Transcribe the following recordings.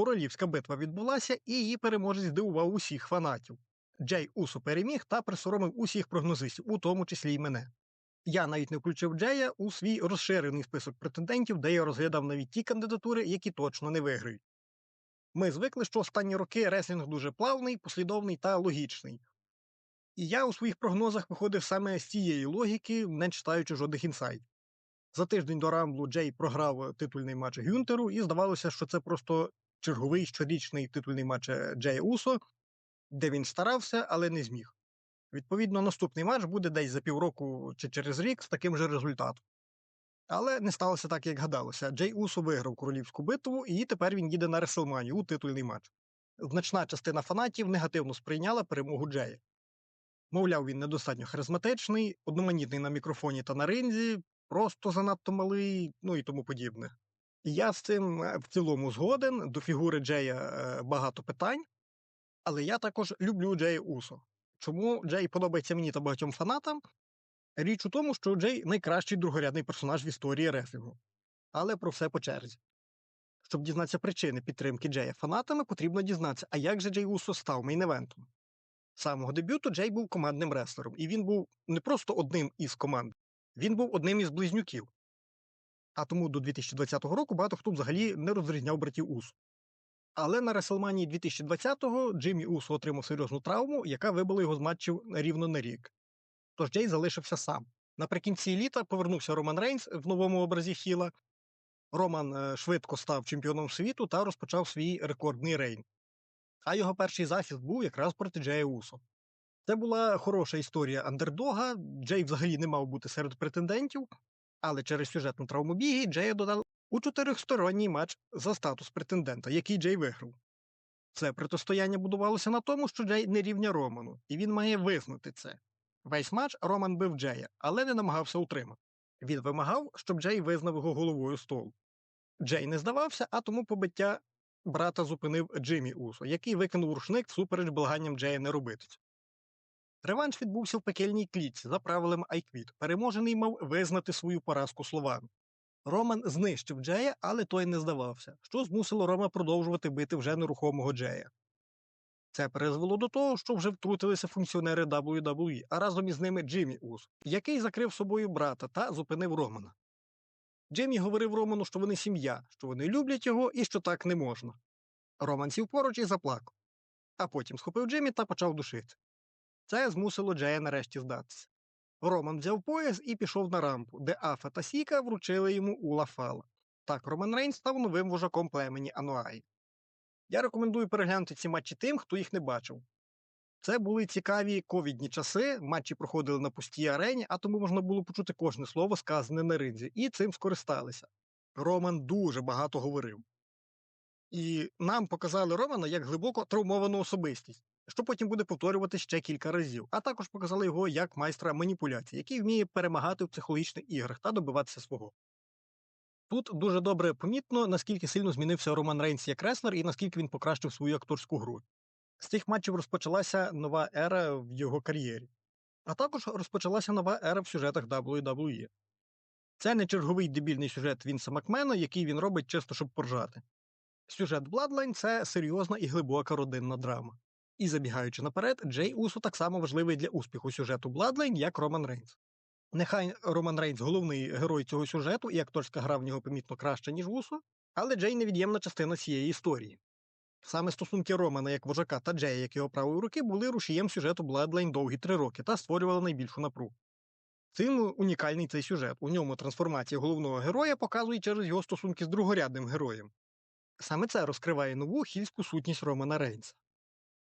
королівська битва відбулася, і її переможець здивував усіх фанатів. Джей Усо переміг та присоромив усіх прогнозистів, у тому числі й мене. Я навіть не включив Джея у свій розширений список претендентів, де я розглядав навіть ті кандидатури, які точно не виграють. Ми звикли, що останні роки реслінг дуже плавний, послідовний та логічний. І я у своїх прогнозах виходив саме з цієї логіки, не читаючи жодних інсайдів. За тиждень до Рамблу Джей програв титульний матч Гюнтеру, і здавалося, що це просто черговий щорічний титульний матч е, Джея Усо, де він старався, але не зміг. Відповідно, наступний матч буде десь за півроку чи через рік з таким же результатом. Але не сталося так, як гадалося. Джей Усо виграв королівську битву, і тепер він їде на Реселманію у титульний матч. Значна частина фанатів негативно сприйняла перемогу Джея. Мовляв, він недостатньо харизматичний, одноманітний на мікрофоні та на ринзі, просто занадто малий, ну і тому подібне. Я з цим е, в цілому згоден. До фігури Джея е, багато питань, але я також люблю Джея Усо. Чому Джей подобається мені та багатьом фанатам? Річ у тому, що Джей найкращий другорядний персонаж в історії рефінгу. Але про все по черзі. Щоб дізнатися причини підтримки Джея фанатами, потрібно дізнатися, а як же Джей Усо став мейн-евентом. З самого дебюту Джей був командним рестлером, і він був не просто одним із команд, він був одним із близнюків. А тому до 2020 року багато хто взагалі не розрізняв братів Усо. Але на Реселманії 2020-го Джиммі Усо отримав серйозну травму, яка вибила його з матчів рівно на рік. Тож Джей залишився сам. Наприкінці літа повернувся Роман Рейнс в новому образі Хіла. Роман е, швидко став чемпіоном світу та розпочав свій рекордний рейн. А його перший захист був якраз проти Джея Усо. Це була хороша історія андердога. Джей взагалі не мав бути серед претендентів, але через сюжетну травмобіги Джея додали у чотирьохсторонній матч за статус претендента, який Джей виграв. Це протистояння будувалося на тому, що Джей не рівня Роману, і він має визнати це. Весь матч Роман бив Джея, але не намагався утримати. Він вимагав, щоб Джей визнав його головою столу. Джей не здавався, а тому побиття брата зупинив Джиммі Усо, який викинув рушник всупереч благанням Джея не робити. цього. Реванш відбувся в пекельній клітці за правилами Айквіт. Переможений мав визнати свою поразку словами. Роман знищив Джея, але той не здавався, що змусило Рома продовжувати бити вже нерухомого Джея. Це призвело до того, що вже втрутилися функціонери WWE, а разом із ними Джиммі Ус, який закрив собою брата та зупинив Романа. Джиммі говорив Роману, що вони сім'я, що вони люблять його і що так не можна. Роман сів поруч і заплакав, а потім схопив Джиммі та почав душити. Це змусило Джея нарешті здатися. Роман взяв пояс і пішов на рампу, де Афа та Сіка вручили йому Ула Фала. Так Роман Рейн став новим вожаком племені Ануаї. Я рекомендую переглянути ці матчі тим, хто їх не бачив. Це були цікаві ковідні часи, матчі проходили на пустій арені, а тому можна було почути кожне слово, сказане на ринзі, і цим скористалися. Роман дуже багато говорив. І нам показали Романа як глибоко травмовану особистість, що потім буде повторювати ще кілька разів, а також показали його як майстра маніпуляцій, який вміє перемагати в психологічних іграх та добиватися свого. Тут дуже добре помітно, наскільки сильно змінився Роман Рейнс як реслер і наскільки він покращив свою акторську гру. З цих матчів розпочалася нова ера в його кар'єрі, а також розпочалася нова ера в сюжетах WWE. Це не черговий дебільний сюжет Вінса Макмена, який він робить чисто, щоб поржати. Сюжет Bloodline – це серйозна і глибока родинна драма. І забігаючи наперед, Джей Усо так само важливий для успіху сюжету Bloodline, як Роман Рейнс. Нехай Роман Рейнс головний герой цього сюжету, і акторська гра в нього помітно краще, ніж Усо, але Джей невід'ємна частина цієї історії. Саме стосунки Романа як вожака та Джея, як його правої руки, були рушієм сюжету Bloodline довгі три роки та створювали найбільшу напругу. Цим унікальний цей сюжет. У ньому трансформація головного героя показує через його стосунки з другорядним героєм. Саме це розкриває нову хільську сутність Романа Рейнса.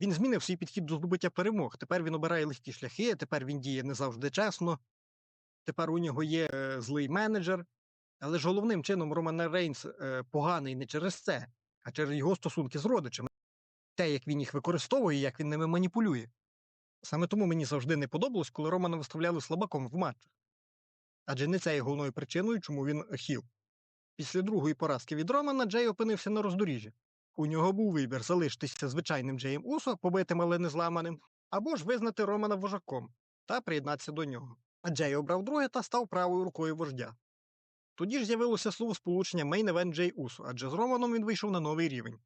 Він змінив свій підхід до здобуття перемог. Тепер він обирає легкі шляхи, тепер він діє не завжди чесно, тепер у нього є е, злий менеджер. Але ж головним чином Роман Рейнс е, поганий не через це, а через його стосунки з родичами. Те, як він їх використовує, як він ними маніпулює. Саме тому мені завжди не подобалось, коли Романа виставляли слабаком в матчах. Адже не це є головною причиною, чому він хіл. Після другої поразки від Романа Джей опинився на роздоріжжі. У нього був вибір залишитися звичайним Джеєм Усо, побитим, але не зламаним, або ж визнати Романа вожаком та приєднатися до нього. А Джей обрав друге та став правою рукою вождя. Тоді ж з'явилося слово сполучення Main Event Джей Усо, адже з Романом він вийшов на новий рівень.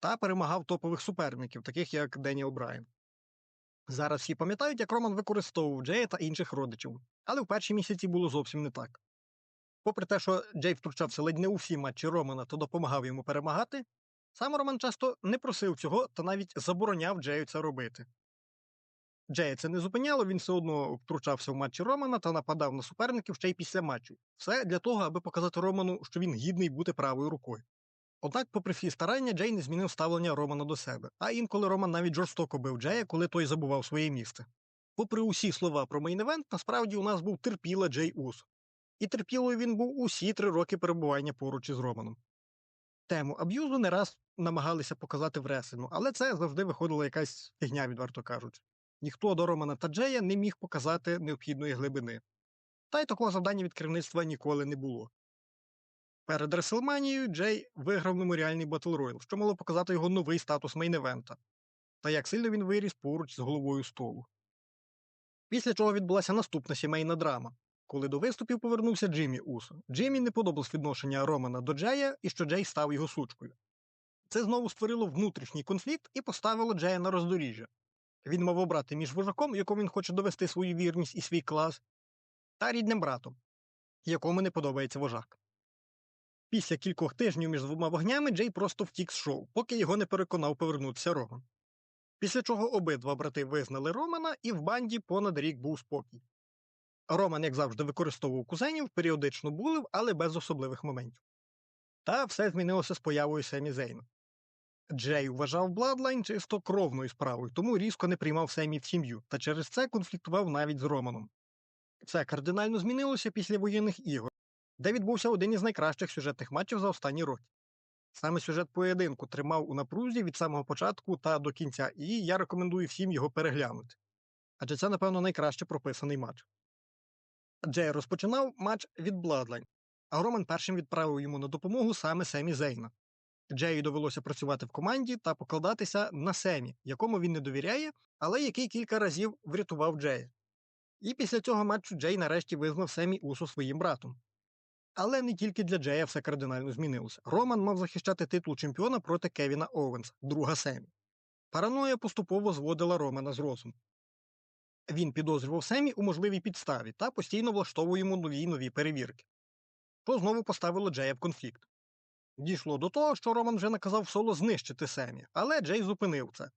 та перемагав топових суперників, таких як Деніел Брайан. Зараз всі пам'ятають, як Роман використовував Джея та інших родичів, але в перші місяці було зовсім не так. Попри те, що Джей втручався ледь не у всі матчі Романа та допомагав йому перемагати, сам Роман часто не просив цього та навіть забороняв Джею це робити. Джея це не зупиняло, він все одно втручався в матчі Романа та нападав на суперників ще й після матчу. Все для того, аби показати Роману, що він гідний бути правою рукою. Однак, попри всі старання, Джей не змінив ставлення Романа до себе, а інколи Роман навіть жорстоко бив Джея, коли той забував своє місце. Попри усі слова про мейн-евент, насправді у нас був терпіла Джей Ус. І терпілою він був усі три роки перебування поруч із Романом. Тему аб'юзу не раз намагалися показати в реслінгу, але це завжди виходила якась фігня, відверто кажучи. Ніхто до Романа та Джея не міг показати необхідної глибини. Та й такого завдання від керівництва ніколи не було. Перед Реселманією Джей виграв меморіальний Батл Роyal, що мало показати його новий статус мейн-евента, та як сильно він виріс поруч з головою столу. Після чого відбулася наступна сімейна драма, коли до виступів повернувся Джиммі Усо. Джиммі не подобалось відношення Романа до Джея і що Джей став його сучкою. Це знову створило внутрішній конфлікт і поставило Джея на роздоріжжя. Він мав обрати між вожаком, якому він хоче довести свою вірність і свій клас, та рідним братом, якому не подобається вожак. Після кількох тижнів між двома вогнями Джей просто втік з шоу, поки його не переконав повернутися Роман. Після чого обидва брати визнали Романа, і в банді понад рік був спокій. Роман, як завжди, використовував кузенів, періодично булив, але без особливих моментів. Та все змінилося з появою Семі Зейна. Джей вважав Бладлайн чисто кровною справою, тому різко не приймав Семі в сім'ю, та через це конфліктував навіть з Романом. Це кардинально змінилося після воєнних ігор, де відбувся один із найкращих сюжетних матчів за останні роки. Саме сюжет поєдинку тримав у напрузі від самого початку та до кінця, і я рекомендую всім його переглянути. Адже це, напевно, найкраще прописаний матч. Джей розпочинав матч від Бладлайн, а Роман першим відправив йому на допомогу саме Семі Зейна. Джею довелося працювати в команді та покладатися на Семі, якому він не довіряє, але який кілька разів врятував Джея. І після цього матчу Джей нарешті визнав Семі Усу своїм братом. Але не тільки для Джея все кардинально змінилося. Роман мав захищати титул чемпіона проти Кевіна Оуенса, друга Семі. Параноя поступово зводила Романа з розуму. Він підозрював Семі у можливій підставі та постійно влаштовував йому нові нові перевірки. Що знову поставило Джея в конфлікт. Дійшло до того, що Роман вже наказав соло знищити Семі, але Джей зупинив це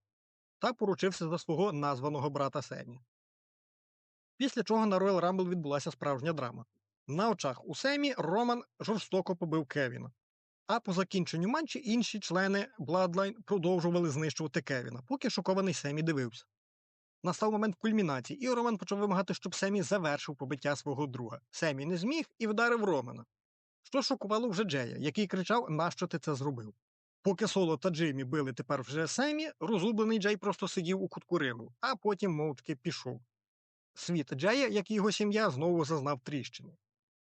та поручився за свого названого брата Семі. Після чого на Royal Rumble відбулася справжня драма. На очах у Семі Роман жорстоко побив Кевіна. А по закінченню матчі інші члени Bloodline продовжували знищувати Кевіна, поки шокований Семі дивився. Настав момент кульмінації, і Роман почав вимагати, щоб Семі завершив побиття свого друга. Семі не зміг і вдарив Романа. Що шокувало вже Джея, який кричав, нащо ти це зробив. Поки Соло та Джиммі били тепер вже Семі, розгублений Джей просто сидів у кутку рингу, а потім мовчки пішов. Світ Джея, як і його сім'я, знову зазнав тріщини.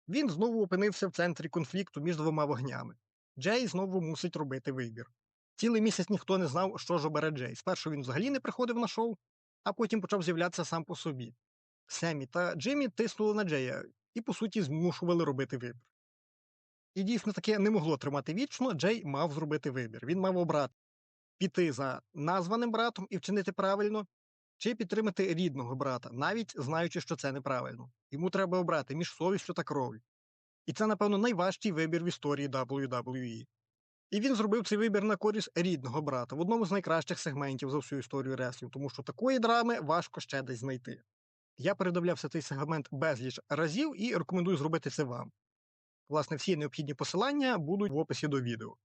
Він знову опинився в центрі конфлікту між двома вогнями. Джей знову мусить робити вибір. Цілий місяць ніхто не знав, що ж обере Джей. Спершу він взагалі не приходив на шоу, а потім почав з'являтися сам по собі. Семі та Джиммі тиснули на Джея і, по суті, змушували робити вибір. І дійсно таке не могло тримати вічно, Джей мав зробити вибір. Він мав обрати піти за названим братом і вчинити правильно, чи підтримати рідного брата, навіть знаючи, що це неправильно. Йому треба обрати між совістю та кров'ю. І це, напевно, найважчий вибір в історії WWE. І він зробив цей вибір на користь рідного брата в одному з найкращих сегментів за всю історію реслінгу, тому що такої драми важко ще десь знайти. Я передивлявся цей сегмент безліч разів і рекомендую зробити це вам. Власне, всі необхідні посилання будуть в описі до відео.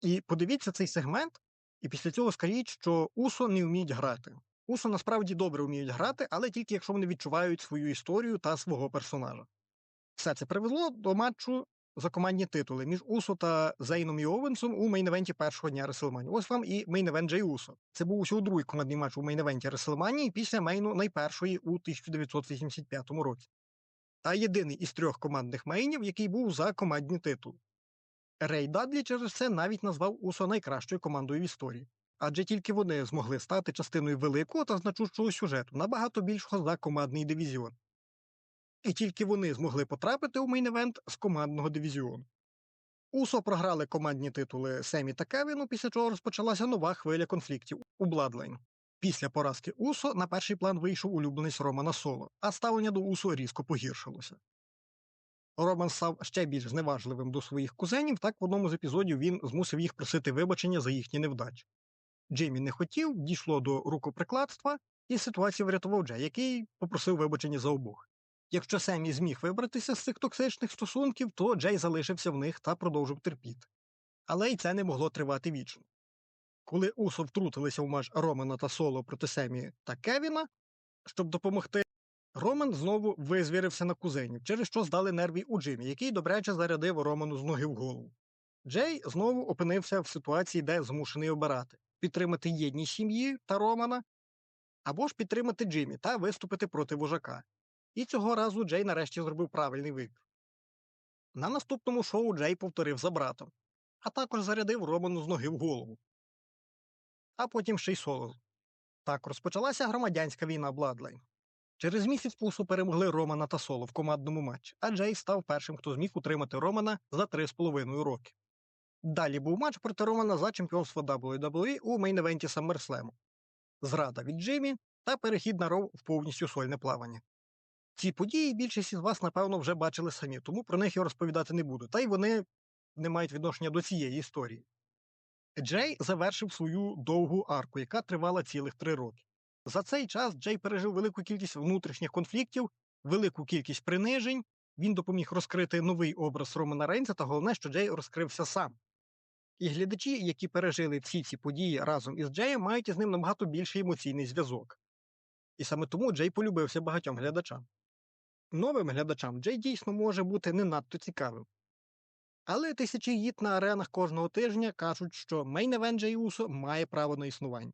І подивіться цей сегмент, і після цього скажіть, що Усо не вміють грати. Усо насправді добре вміють грати, але тільки якщо вони відчувають свою історію та свого персонажа. Все це привело до матчу за командні титули між Усо та Зейном і Овенсом у мейн-евенті першого дня Реселманії. Ось вам і мейн-евент Джей Усо. Це був усього другий командний матч у мейн-евенті Реселманії після мейну найпершої у 1985 році. Та єдиний із трьох командних мейнів, який був за командні титули. Рей Дадлі через це навіть назвав Усо найкращою командою в історії, адже тільки вони змогли стати частиною великого та значущого сюжету, набагато більшого за командний дивізіон. І тільки вони змогли потрапити у мейн-евент з командного дивізіону. Усо програли командні титули Семі та Кевіну, після чого розпочалася нова хвиля конфліктів у Бладлайн. Після поразки Усо на перший план вийшов улюбленець Романа Соло, а ставлення до Усо різко погіршилося. Роман став ще більш зневажливим до своїх кузенів, так в одному з епізодів він змусив їх просити вибачення за їхні невдачі. Джеймі не хотів, дійшло до рукоприкладства, і ситуацію врятував Джей, який попросив вибачення за обох. Якщо Семі зміг вибратися з цих токсичних стосунків, то Джей залишився в них та продовжив терпіти. Але й це не могло тривати вічно. Коли Усо втрутилися в матч Романа та Соло проти Семі та Кевіна, щоб допомогти, Роман знову визвірився на кузенів, через що здали нерві у Джимі, який добряче зарядив Роману з ноги в голову. Джей знову опинився в ситуації, де змушений обирати підтримати єдність сім'ї та Романа, або ж підтримати Джимі та виступити проти вожака. І цього разу Джей нарешті зробив правильний вибір. На наступному шоу Джей повторив за братом, а також зарядив Роману з ноги в голову. А потім ще й соло. Так розпочалася громадянська війна Бладлайн. Через місяць Усу перемогли Романа та Соло в командному матчі, а Джей став першим, хто зміг утримати Романа за 3,5 роки. Далі був матч проти Романа за чемпіонство WWE у мейн-евенті SummerSlam. Зрада від Джимі та перехід на ров в повністю сольне плавання. Ці події більшість із вас, напевно, вже бачили самі, тому про них я розповідати не буду, та й вони не мають відношення до цієї історії. Джей завершив свою довгу арку, яка тривала цілих три роки. За цей час Джей пережив велику кількість внутрішніх конфліктів, велику кількість принижень. Він допоміг розкрити новий образ Романа Рейнса, та головне, що Джей розкрився сам. І глядачі, які пережили всі ці події разом із Джеєм, мають із ним набагато більший емоційний зв'язок. І саме тому Джей полюбився багатьом глядачам. Новим глядачам Джей дійсно може бути не надто цікавим. Але тисячі гід на аренах кожного тижня кажуть, що мейн-евент Джей Усо має право на існування.